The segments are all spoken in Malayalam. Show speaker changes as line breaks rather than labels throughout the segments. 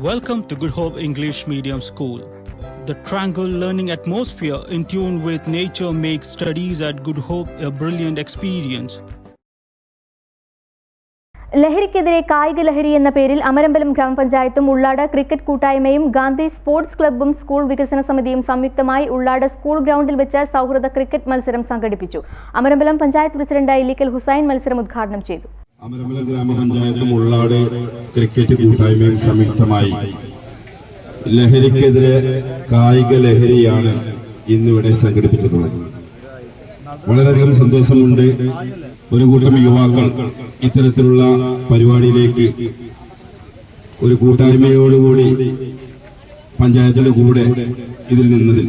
Welcome to Good Hope English Medium School. The tranquil learning atmosphere in tune with nature makes studies at Good Hope a brilliant experience.
ലഹരിക്കെതിരെ കായിക ലഹരി എന്ന പേരിൽ അമരമ്പലം ഗ്രാമപഞ്ചായത്തും ഉള്ളാട ക്രിക്കറ്റ് കൂട്ടായ്മയും ഗാന്ധി സ്പോർട്സ് ക്ലബ്ബും സ്കൂൾ വികസന സമിതിയും സംയുക്തമായി ഉള്ളാട് സ്കൂൾ ഗ്രൗണ്ടിൽ വെച്ച് സൗഹൃദ ക്രിക്കറ്റ് മത്സരം സംഘടിപ്പിച്ചു അമരമ്പലം പഞ്ചായത്ത് പ്രസിഡന്റ് ഇല്ലിക്കൽ ഹുസൈൻ മത്സരം ഉദ്ഘാടനം ചെയ്തു
അമരമല ഗ്രാമപഞ്ചായത്ത് മുള്ളാട് ക്രിക്കറ്റ് കൂട്ടായ്മയും സംയുക്തമായി. ലഹരിക്കെതിരെ കായിക ലഹരിയാണ് ഇന്നിവിടെ സംഘടിപ്പിച്ചിട്ടുള്ളത്. വളരെയധികം സന്തോഷമുണ്ട് ഒരു കൂട്ടം യുവാക്കൾ ഇത്തരത്തിലുള്ള പരിപാടിയിലേക്ക്. ഒരു കൂട്ടായ്മയോടുകൂടി പഞ്ചായത്തിന്റെ കൂടെ ഇതിൽ നിന്നതിൽ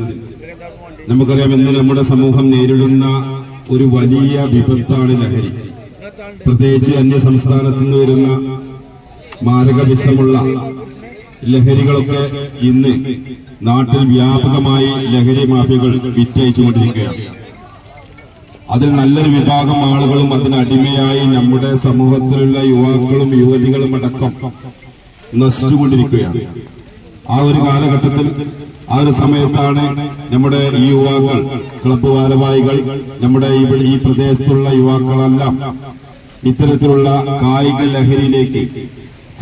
നമുക്കറിയാം ഇന്ന് നമ്മുടെ സമൂഹം നേരിടുന്ന ഒരു വലിയ വിപത്താണ് ലഹരി. പ്രത്യേകിച്ച് അന്യ സംസ്ഥാനത്തു നിന്ന് വരുന്ന മാരക വിഷമുള്ള ലഹരികളൊക്കെ ഇന്ന് നാട്ടിൽ വ്യാപകമായി ലഹരി മാഫിയകൾ വിറ്റയച്ചുകൊണ്ടിരിക്കുകയാണ്. അതിൽ നല്ലൊരു വിഭാഗം ആളുകളും അതിനടിമയായി നമ്മുടെ സമൂഹത്തിലുള്ള യുവാക്കളും യുവതികളും അടക്കം നശിച്ചുകൊണ്ടിരിക്കുകയാണ്. ആ ഒരു കാലഘട്ടത്തിൽ ആ ഒരു സമയത്താണ് നമ്മുടെ ഈ യുവാക്കൾ ക്ലബ്ബ് ഭാരവാഹികൾ നമ്മുടെ ഇവിടെ ഈ പ്രദേശത്തുള്ള യുവാക്കളെല്ലാം ഇത്തരത്തിലുള്ള കായിക ലഹരിയിലേക്ക്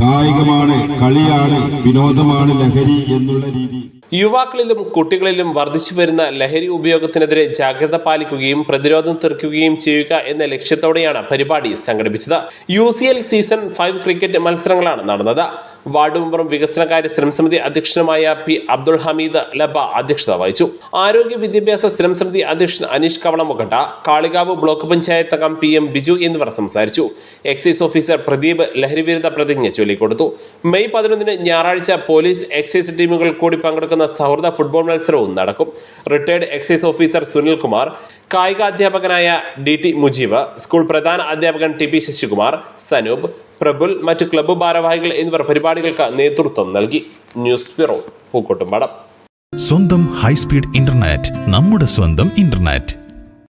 കായികമാണ് കളിയാണ് വിനോദമാണ് ലഹരി എന്നുള്ള രീതി.
യുവാക്കളിലും കുട്ടികളിലും വർദ്ധിച്ചു വരുന്ന ലഹരി ഉപയോഗത്തിനെതിരെ ജാഗ്രത പാലിക്കുകയും പ്രതിരോധം തീർക്കുകയും ചെയ്യുക എന്ന ലക്ഷ്യത്തോടെയാണ് പരിപാടി സംഘടിപ്പിച്ചത്. യു സീസൺ ഫൈവ് ക്രിക്കറ്റ് മത്സരങ്ങളാണ് നടന്നത്. വാർഡ് മെമ്പറും വികസനകാര്യ സ്ഥിരം സമിതി അധ്യക്ഷനുമായ പി അബ്ദുൾ ഹമീദ് ലബ അധ്യക്ഷത വഹിച്ചു. ആരോഗ്യ വിദ്യാഭ്യാസ സ്ഥിരം സമിതി അധ്യക്ഷൻ അനീഷ് കവളമുഖട്ട കാളികാവ് ബ്ലോക്ക് പഞ്ചായത്ത് അംഗം പി എം ബിജു എന്നിവർ സംസാരിച്ചു. എക്സൈസ് ഓഫീസർ പ്രദീപ് ലഹരിവിരുദ്ധ പ്രതിജ്ഞ ചൊല്ലിക്കൊടുത്തു. മെയ് പതിനൊന്നിന് ഞായറാഴ്ച പോലീസ് എക്സൈസ് ടീമുകൾ കൂടി പങ്കെടുക്കുന്ന സൗഹൃദ ഫുട്ബോൾ മത്സരവും നടക്കും. റിട്ടയർഡ് എക്സൈസ് ഓഫീസർ സുനിൽകുമാർ കായിക അധ്യാപകനായ ഡി ടി മുജീബ് സ്കൂൾ പ്രധാന അധ്യാപകൻ ടി പി ശശികുമാർ സനൂപ് പ്രബുൽ മറ്റ് ക്ലബ്ബ് ഭാരവാഹികൾ എന്നിവർ പരിപാടികൾക്ക് നേതൃത്വം നൽകി. News bureau Pookkottumpadam.
സ്വന്തം ഹൈസ്പീഡ് ഇന്റർനെറ്റ് നമ്മുടെ സ്വന്തം ഇന്റർനെറ്റ്.